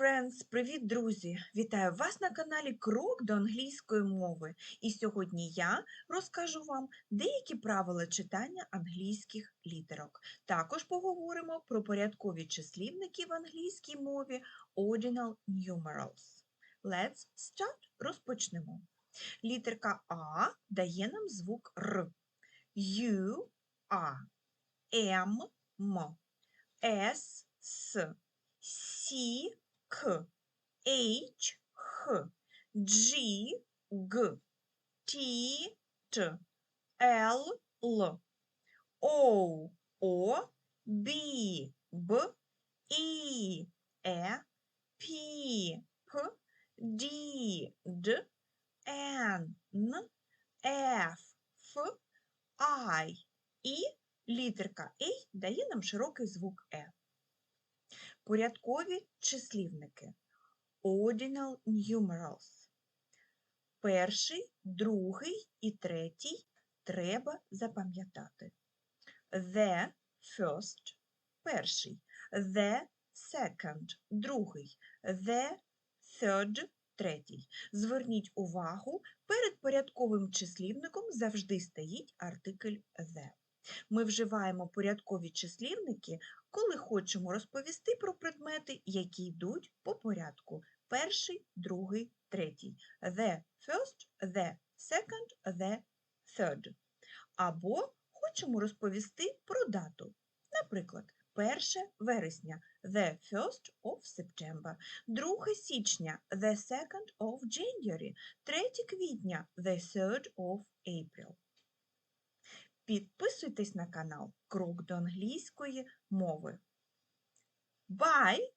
friends! Привіт, друзі! Вітаю вас на каналі Крок до англійської мови. І сьогодні я розкажу вам деякі правила читання англійських літерок. Також поговоримо про порядкові числівники в англійській мові Ordinal Numerals. Let's start! Розпочнемо. Літерка А дає нам звук Р. Ю, А, М, М, С, С, Сі, К, H, Х, G, Г, Т, Т, Л, Л, О, О, Б, Б, І, Е, Пі, П, Ді, Д, Н, Н, Ф, Ф, Ай. І літерка «ей» дає нам широкий звук Е. Порядкові числівники. Ordinal numerals. Перший, другий і третій треба запам'ятати. The first – перший. The second – другий. The third – третій. Зверніть увагу, перед порядковим числівником завжди стоїть артикль the. Ми вживаємо порядкові числівники, коли хочемо розповісти про предмети, які йдуть по порядку. Перший, другий, третій. The first, the second, the third. Або хочемо розповісти про дату. Наприклад, 1 вересня the first of September, 2 січня the second of January, 3 квітня the third of April. Підписуйтесь на канал Крок до англійської мови. Bye!